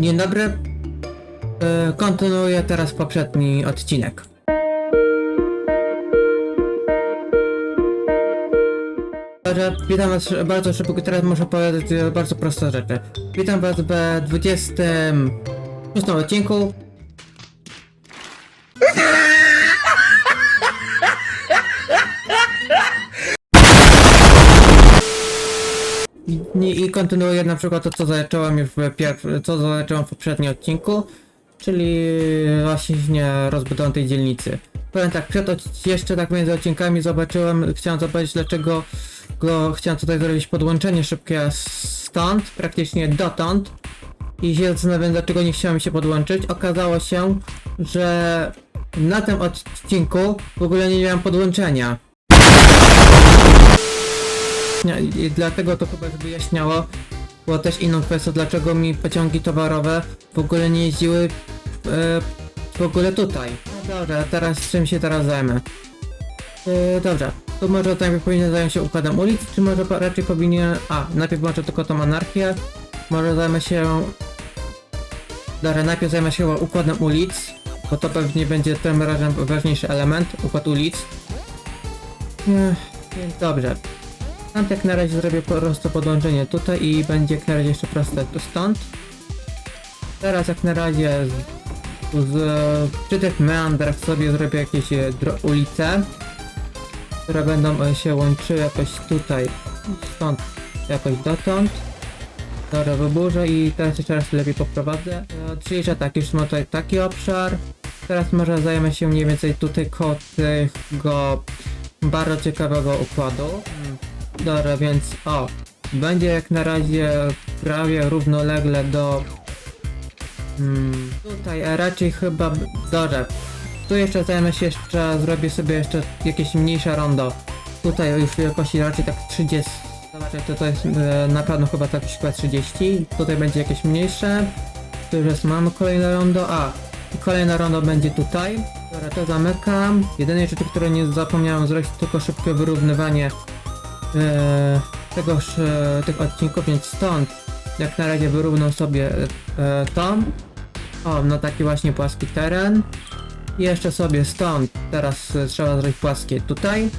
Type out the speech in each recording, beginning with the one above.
Dzień dobry. E, Kontynuuję teraz poprzedni odcinek. Witam was bardzo szybko, teraz muszę powiedzieć e, bardzo proste rzeczy. Witam was w 26 odcinku. I, I kontynuuję na przykład to, co zacząłem już w co zacząłem w poprzednim odcinku, czyli właśnie rozbudową tej dzielnicy. Powiem tak, przed jeszcze tak między odcinkami zobaczyłem, chciałem zobaczyć dlaczego go, chciałem tutaj zrobić podłączenie szybkie stąd, praktycznie dotąd. I się zastanawiam dlaczego nie chciałem się podłączyć. Okazało się, że na tym odcinku w ogóle nie miałem podłączenia. Nie, I dlatego to chyba wyjaśniało, było też inną kwestią, dlaczego mi pociągi towarowe w ogóle nie jeździły e, w ogóle tutaj. No dobra, teraz czym się teraz zajmę? E, dobrze, tu może najpierw powinien zająć się układem ulic, czy może raczej powinien... A, najpierw włączę tylko tą anarchię, może zajmę się... Dobra, najpierw zajmę się układem ulic, bo to pewnie będzie tym razem ważniejszy element, układ ulic. Ech, więc dobrze. Stąd jak na razie zrobię po prostu podłączenie tutaj i będzie jak na razie jeszcze proste tu stąd. Teraz jak na razie z, z, przy tych meandrach sobie zrobię jakieś e, ulice, które będą e, się łączyły jakoś tutaj, stąd jakoś dotąd. Dobra, wyburzę i teraz jeszcze raz lepiej poprowadzę. E, Czyli, że tak, już mam tutaj taki obszar. Teraz może zajmę się mniej więcej tutaj koło tego bardzo ciekawego układu. Dobra, więc o, będzie jak na razie prawie równolegle do... Hmm, tutaj, a raczej chyba... Dobra, tu jeszcze zajmę się jeszcze, zrobię sobie jeszcze jakieś mniejsze rondo. Tutaj już wielkości raczej tak 30. Zobaczcie, to, to jest e, na pewno chyba tak przykład 30. Tutaj będzie jakieś mniejsze. Tu już jest, mamy kolejne rondo. A, kolejne rondo będzie tutaj. Dobra, to zamykam. Jedynej rzeczy, której nie zapomniałem zrobić, tylko szybkie wyrównywanie e, tegoż, e, tych odcinków, więc stąd jak na razie wyrównał sobie e, to. O, no taki właśnie płaski teren. I jeszcze sobie stąd teraz e, trzeba zrobić płaskie tutaj.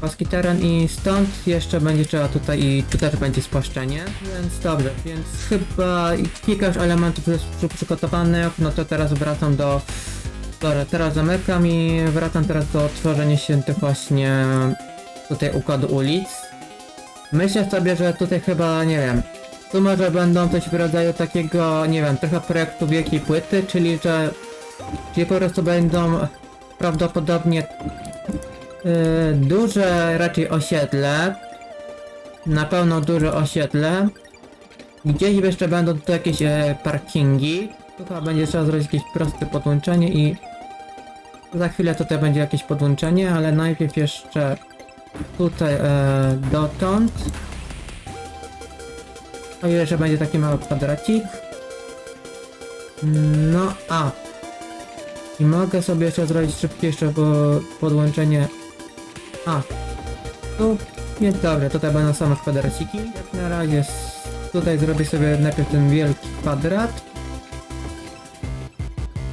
Płaski teren i stąd jeszcze będzie trzeba tutaj i tu też będzie spłaszczenie. Więc dobrze, więc chyba kilka już elementów jest przy- przygotowanych, no to teraz wracam do... Dobra, teraz zamykam i wracam teraz do tworzenia się tych właśnie tutaj układu ulic. Myślę sobie, że tutaj chyba, nie wiem, tu może będą coś w rodzaju takiego, nie wiem, trochę projektu wielkiej płyty, czyli że, czyli po prostu będą prawdopodobnie yy, duże raczej osiedle, na pewno duże osiedle, gdzieś jeszcze będą tu jakieś e, parkingi, tu chyba będzie trzeba zrobić jakieś proste podłączenie i za chwilę tutaj będzie jakieś podłączenie, ale najpierw jeszcze tutaj e, dotąd. O ile, że będzie taki mały kwadracik. No, a. I mogę sobie jeszcze zrobić szybkie podłączenie. A. Tu. Jest dobrze, tutaj będą same kwadraciki. Jak na razie tutaj zrobię sobie najpierw ten wielki kwadrat.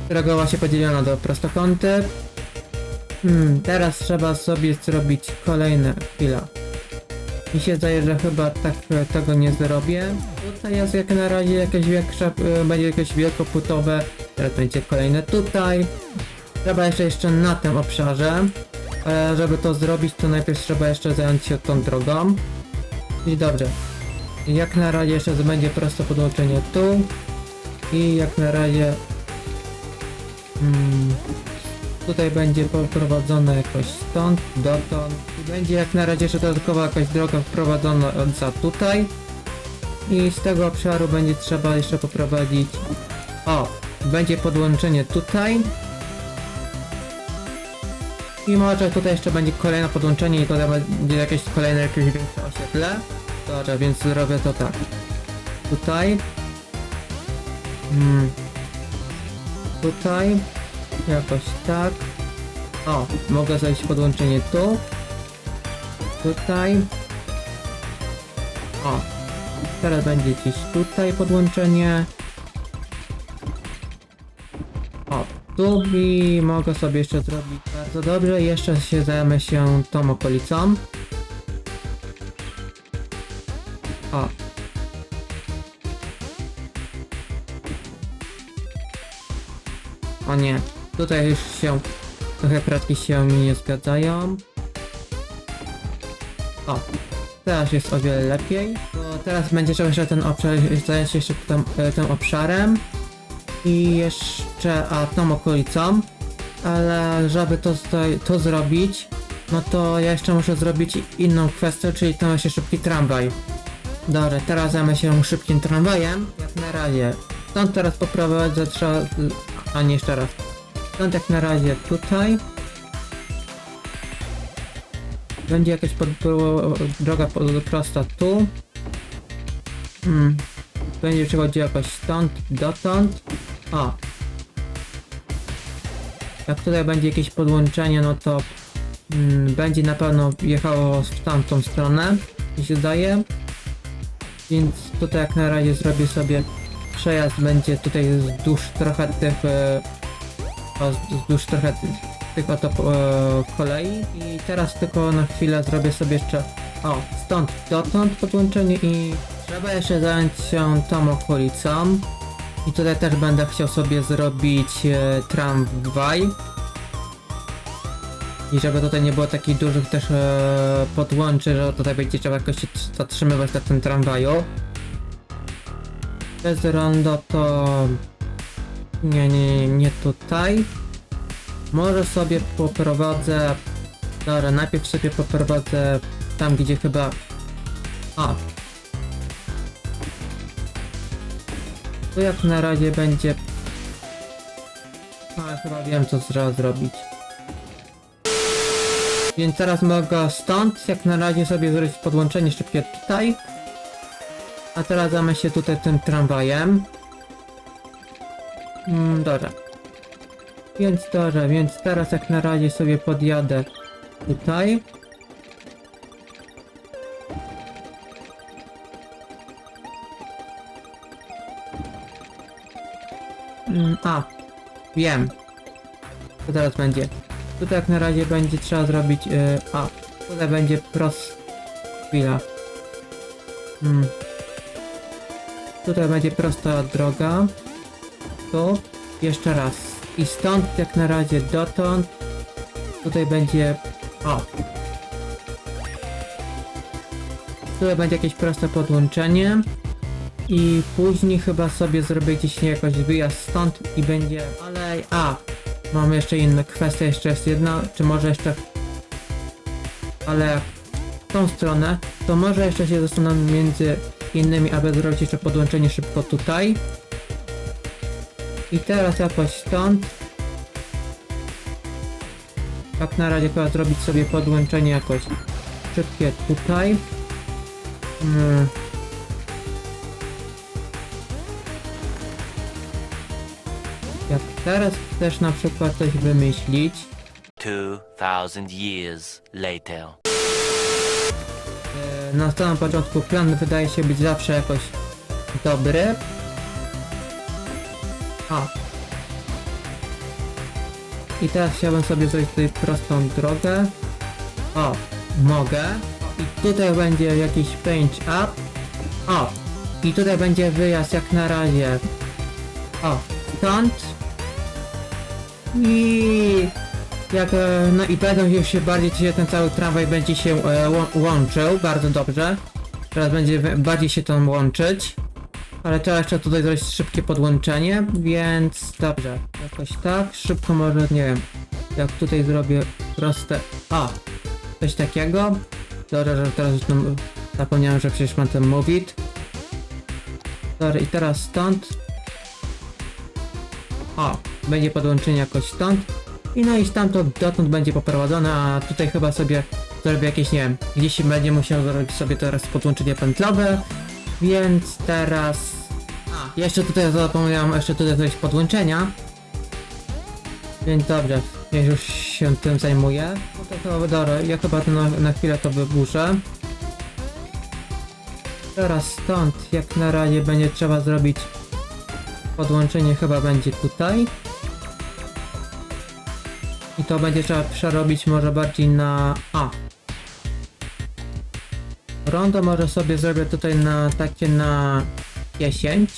Którego właśnie podzielono do prostokąty. Hmm, teraz trzeba sobie zrobić kolejne chwila. Mi się zdaje, że chyba tak e, tego nie zrobię. Tutaj jest jak na razie jakaś większa, e, będzie jakieś wielkopłytowe. Teraz będzie kolejne tutaj. Trzeba jeszcze jeszcze na tym obszarze. Ale żeby to zrobić, to najpierw trzeba jeszcze zająć się tą drogą. I dobrze. Jak na razie jeszcze będzie proste podłączenie tu. I jak na razie... Hmm, Tutaj będzie poprowadzone jakoś stąd, dotąd. I będzie jak na razie jeszcze dodatkowa jakaś droga wprowadzona tutaj. I z tego obszaru będzie trzeba jeszcze poprowadzić... O! Będzie podłączenie tutaj. I może tutaj jeszcze będzie kolejne podłączenie i tutaj będzie jakieś kolejne jakieś większe osiedle. Dobrze, więc zrobię to tak. Tutaj. Hmm. Tutaj. Jakoś tak. O, mogę zrobić podłączenie tu. Tutaj. O, teraz będzie gdzieś tutaj podłączenie. O, tu i mogę sobie jeszcze zrobić bardzo dobrze. Jeszcze się zajmę się tą okolicą. O. O nie, tutaj już się trochę kratki się nie zgadzają. O, teraz jest o wiele lepiej. To teraz będzie trzeba jeszcze ten obszar, zająć się jeszcze tym, e, tym obszarem i jeszcze a tą okolicą, ale żeby to, to zrobić, no to ja jeszcze muszę zrobić inną kwestię, czyli tam jeszcze szybki tramwaj. Dobra, teraz zajmę się szybkim tramwajem, jak na razie. Stąd teraz poprowadzę trzeba... A nie, jeszcze raz. Stąd jak na razie tutaj. Będzie jakaś pod, droga pod, prosta tu. Hmm. Będzie przechodził jakoś stąd, dotąd. O. Jak tutaj będzie jakieś podłączenie, no to mm, będzie na pewno jechało w tamtą stronę, mi się zdaje. Więc tutaj jak na razie zrobię sobie przejazd będzie tutaj wzdłuż trochę tych e, wzdłuż trochę tych oto e, kolei. I teraz tylko na chwilę zrobię sobie jeszcze o stąd dotąd podłączenie i trzeba jeszcze zająć się tą okolicą. I tutaj też będę chciał sobie zrobić e, tramwaj. I żeby tutaj nie było takich dużych też e, podłączy, że tutaj będzie trzeba jakoś się zatrzymywać na tym tramwaju. Bez rondo to... Nie, nie, nie, tutaj. Może sobie poprowadzę... Dobra, najpierw sobie poprowadzę tam, gdzie chyba... A. Tu jak na razie będzie... A, chyba wiem co trzeba zrobić. Więc teraz mogę stąd, jak na razie sobie zrobić podłączenie szybkie tutaj. A teraz zamy się tutaj tym tramwajem. Mm, dobra. Więc dobra, więc teraz jak na razie sobie podjadę tutaj. Mm, a, wiem. Co teraz będzie? Tutaj jak na razie będzie trzeba zrobić, yy, a, tutaj będzie prost... Chwila. Hmm. Tutaj będzie prosta droga. Jeszcze raz. I stąd jak na razie dotąd. Tutaj będzie... O! Tutaj będzie jakieś proste podłączenie. I później chyba sobie zrobię gdzieś jakoś wyjazd stąd i będzie... Ale... A! Mamy jeszcze inne kwestie, jeszcze jest jedna, czy może jeszcze... Ale w tą stronę, to może jeszcze się zastanowię między innymi, aby zrobić jeszcze podłączenie szybko tutaj. I teraz jakoś stąd. Tak na razie chyba zrobić sobie podłączenie jakoś szybkie tutaj. Hmm. Jak teraz chcesz na przykład coś wymyślić, 2,000 years later. E, na samym początku plan wydaje się być zawsze jakoś dobry. A. I teraz chciałbym sobie zrobić tutaj prostą drogę. O, mogę. I tutaj będzie jakiś paint up. O, i tutaj będzie wyjazd jak na razie. O, stąd. I jak, e, no i będą już się bardziej się ten cały tramwaj będzie się e, łą- łączył, bardzo dobrze. Teraz będzie bardziej się to łączyć. Ale trzeba jeszcze tutaj zrobić szybkie podłączenie, więc dobrze. Jakoś tak, szybko może, nie wiem, jak tutaj zrobię proste... A! Coś takiego. Dobra, że teraz już tam zapomniałem, że przecież mam ten move it. Dobra, i teraz stąd. O! Będzie podłączenie jakoś stąd. I no i stamtąd dotąd będzie poprowadzone, a tutaj chyba sobie zrobię jakieś, nie wiem, gdzieś będzie musiał zrobić sobie teraz podłączenie pętlowe, więc teraz... A, jeszcze tutaj zapomniałem, jeszcze tutaj zrobić podłączenia. Więc dobrze, ja już się tym zajmuję. No to chyba, dobra, ja chyba to na, na chwilę to wyburzę. Teraz stąd, jak na razie będzie trzeba zrobić podłączenie chyba będzie tutaj. to będzie trzeba przerobić może bardziej na A. Rondo może sobie zrobię tutaj na takie na 10.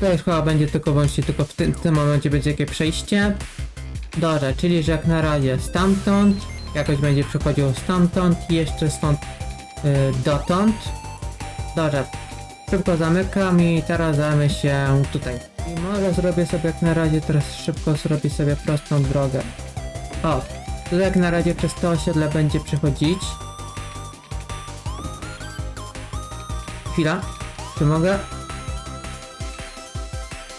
To już chyba będzie tylko wyłącznie tylko w tym, tym momencie będzie jakieś przejście. Dobra, czyli że jak na razie stamtąd, jakoś będzie przechodziło stamtąd i jeszcze stąd y, dotąd. Dobra, szybko zamykam i teraz damy się tutaj. I może zrobię sobie jak na razie teraz szybko zrobię sobie prostą drogę. O, tutaj jak na razie przez to osiedle będzie przechodzić. Chwila, czy mogę?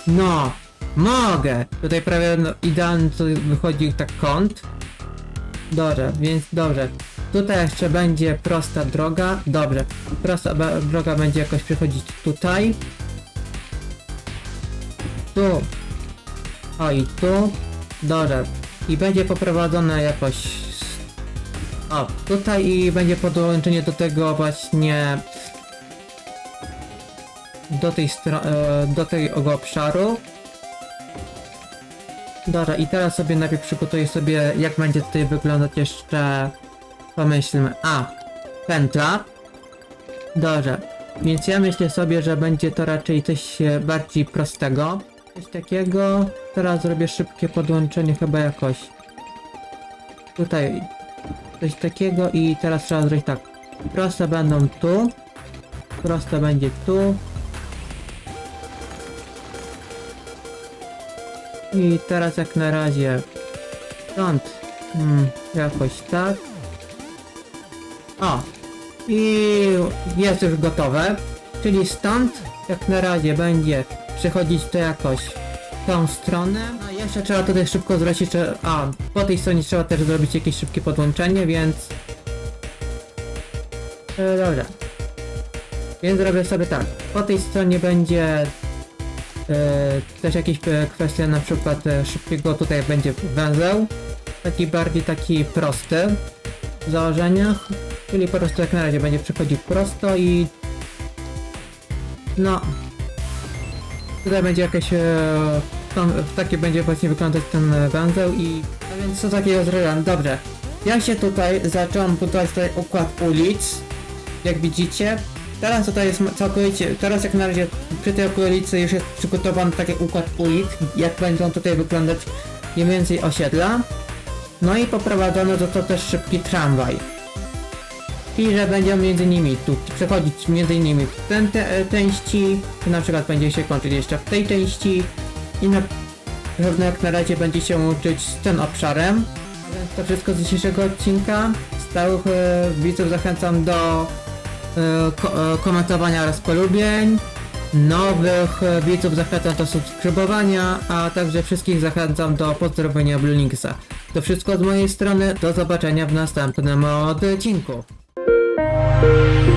No, mogę! Tutaj prawie no, idealnie to wychodzi tak kąt. Dobrze, więc dobrze. Tutaj jeszcze będzie prosta droga. Dobrze. Prosta droga będzie jakoś przechodzić tutaj. Tu. O i tu. Dobrze. I będzie poprowadzone jakoś... O, tutaj i będzie podłączenie do tego właśnie... Do tej stro- e, do tego obszaru. Dobra, i teraz sobie najpierw przygotuję sobie, jak będzie tutaj wyglądać jeszcze, pomyślmy, a, pętla. Dobrze, więc ja myślę sobie, że będzie to raczej coś e, bardziej prostego. Coś takiego, teraz zrobię szybkie podłączenie chyba jakoś. Tutaj, coś takiego i teraz trzeba zrobić tak. Proste będą tu, proste będzie tu, I teraz jak na razie stąd hmm, jakoś tak. O! I jest już gotowe. Czyli stąd jak na razie będzie przechodzić to jakoś tą stronę. A jeszcze trzeba tutaj szybko zrobić jeszcze... A, po tej stronie trzeba też zrobić jakieś szybkie podłączenie, więc... E, dobra. Więc zrobię sobie tak. Po tej stronie będzie E, też jakieś e, kwestie na przykład e, szybkiego tutaj będzie węzeł taki bardziej taki prosty w założeniach czyli po prostu jak na razie będzie przechodził prosto i no tutaj będzie jakieś e, takie będzie właśnie wyglądać ten węzeł i a więc co takiego zrobiłem dobrze ja się tutaj zacząłem budować tutaj układ ulic jak widzicie Teraz tutaj jest całkowicie, teraz jak na razie przy tej okolicy już jest przygotowany taki układ ulic, jak będą tutaj wyglądać mniej więcej osiedla. No i poprowadzono do to też szybki tramwaj. I że będzie między nimi tu przechodzić między innymi w tę te, części, czy na przykład będzie się kończyć jeszcze w tej części i na pewno jak na razie będzie się łączyć z tym obszarem. To wszystko z dzisiejszego odcinka. Stałych e, widzów zachęcam do e, ko- e, komentowania oraz polubień. Nowych e, widzów zachęcam do subskrybowania, a także wszystkich zachęcam do pozdrowienia Blue Linksa. To wszystko z mojej strony, do zobaczenia w następnym odcinku. Thank you.